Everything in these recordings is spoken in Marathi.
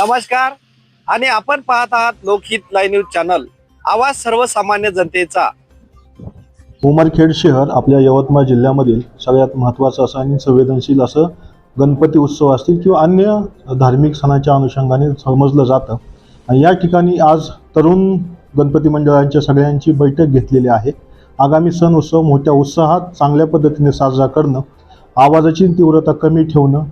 नमस्कार. आणि आपण पाहत आहात लोकहित लाईव्ह न्यूज चॅनल. आवाज सर्वसामान्य जनतेचा. उमरखेड शहर आपल्या यवतमाळ जिल्ह्यामधील सगळ्यात महत्त्वाचं असं आणि संवेदनशील असं गणपती उत्सव असतील किंवा अन्य धार्मिक सणाच्या अनुषंगाने समजलं जातं. आणि या ठिकाणी आज तरुण गणपती मंडळांच्या सगळ्यांची बैठक घेतलेली आहे. आगामी सण उत्सव मोठ्या उत्साहात चांगल्या पद्धतीने साजरा करणं आवाजाची तीव्रता कमी ठेवणं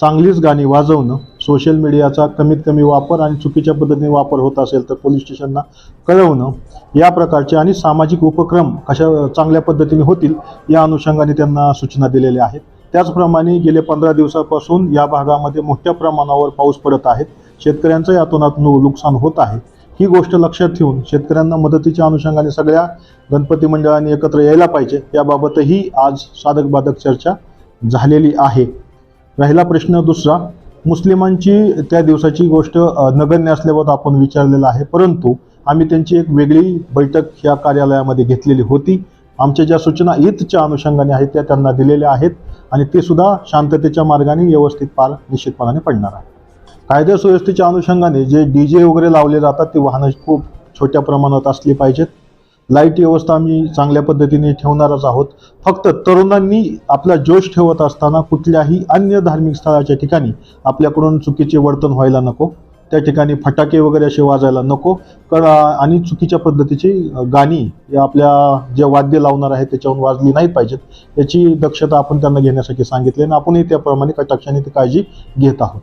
चांगलीच गाणी वाजवणं सोशल मीडियाचा कमीत कमी वापर आणि चुकीच्या पद्धतीने वापर होत असेल तर पोलीस स्टेशनला कळवणं या प्रकारचे आणि सामाजिक उपक्रम कशा चांगल्या पद्धतीने होतील या अनुषंगाने त्यांना सूचना दिलेल्या आहेत. त्याचप्रमाणे गेले पंधरा दिवसापासून या भागामध्ये मोठ्या प्रमाणावर पाऊस पडत आहे. शेतकऱ्यांचं यातून नु नुकसान होत आहे. ही गोष्ट लक्षात ठेवून शेतकऱ्यांना मदतीच्या अनुषंगाने सगळ्या गणपती मंडळांनी एकत्र यायला पाहिजे. याबाबतही आज साधक बाधक चर्चा झालेली आहे. राहिला प्रश्न दुसरा. मुस्लिमांची त्या दिवसाची गोष्ट नगण्य असल्याबाबत आपण विचारलेलं आहे. परंतु आम्ही त्यांची एक वेगळी बैठक या कार्यालयामध्ये घेतलेली होती. आमच्या ज्या सूचना ईदच्या अनुषंगाने आहेत त्या त्यांना दिलेल्या आहेत आणि ते सुद्धा शांततेच्या मार्गाने व्यवस्थित पार निश्चितपणाने पडणार आहे कायदा सुव्यवस्थेच्या अनुषंगाने जे डी जे वगैरे लावले जातात ती वाहनं खूप छोट्या प्रमाणात असली पाहिजेत. लाइट व्यवस्था आम्ही चांगल्या पद्धतीने ठेवणारच आहोत. फक्त तरुणांनी आपला जोश ठेवत असताना कुठल्याही अन्य धार्मिक स्थळाच्या ठिकाणी आपल्याकडून चुकीचे वर्तन व्हायला नको. त्या ठिकाणी फटाके वगैरे असे वाजायला नको. कारण आणि चुकीच्या पद्धतीची गाणी या आपल्या जे वाद्य लावणार आहे त्याच्यावरून वाजली नाही पाहिजेत. याची दक्षता आपण त्यांना घेण्यासाठी सांगितली आणि आपणही त्याप्रमाणे कटाक्षाने ती काळजी घेत आहोत.